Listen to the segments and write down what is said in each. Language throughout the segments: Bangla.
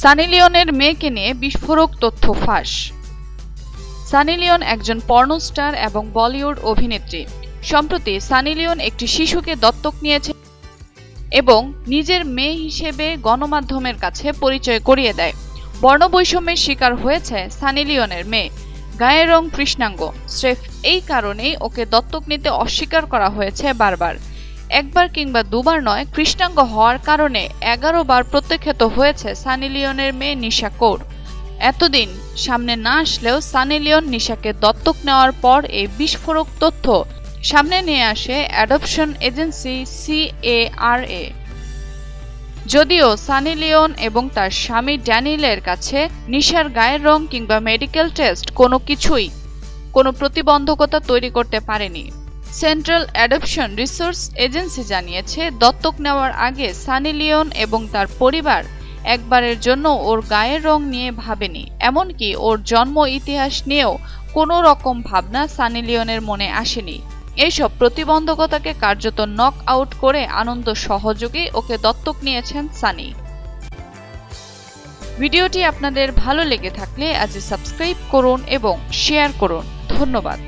সানি লিওনের মেয়েকে নিয়ে বিস্ফোরক তথ্য ফাঁস। সানি লিওন একজন পর্নোস্টার এবং বলিউড অভিনেত্রী। সম্প্রতি সানি লিওন একটি শিশুকে দত্তক নিয়েছে এবং নিজের মেয়ে হিসেবে গণমাধ্যমের কাছে পরিচয় করিয়ে দেয়। বর্ণবৈষম্যের শিকার হয়েছে সানি লিওনের মেয়ে গায়ের রং কৃষ্ণাঙ্গ। স্রেফ এই কারণেই ওকে দত্তক নিতে অস্বীকার করা হয়েছে বারবার। একবার কিংবা দুবার নয়, কৃষ্ণাঙ্গ হওয়ার কারণে এগারো বার প্রত্যাখ্যাত হয়েছে সানি লিওনের মেয়ে নিশা কৌর। এতদিন সামনে না আসলেও সানি লিওন নিশাকে দত্তক নেওয়ার পর এই বিস্ফোরক তথ্য সামনে নিয়ে আসে অ্যাডপশন এজেন্সি সিএআরএ। যদিও সানি লিওন এবং তার স্বামী ড্যানিলের কাছে নিশার গায়ের রং কিংবা মেডিকেল টেস্ট কোনো কিছুই কোনো প্রতিবন্ধকতা তৈরি করতে পারেনি। সেন্ট্রাল অ্যাডপশন রিসোর্স এজেন্সি জানিয়েছে, দত্তক নেওয়ার আগে সানি লিওন এবং তার পরিবার একবারের জন্য ওর গায়ের রং নিয়ে ভাবেনি। এমনকি ওর জন্ম ইতিহাস নিয়েও কোনো রকম ভাবনা সানি লিওনের মনে আসেনি। এইসব প্রতিবন্ধকতাকে কার্যত নক আউট করে আনন্দ সহযোগে ওকে দত্তক নিয়েছেন সানি। ভিডিওটি আপনাদের ভালো লেগে থাকলে আজ সাবস্ক্রাইব করুন এবং শেয়ার করুন। ধন্যবাদ।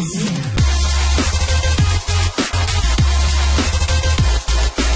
Yeah.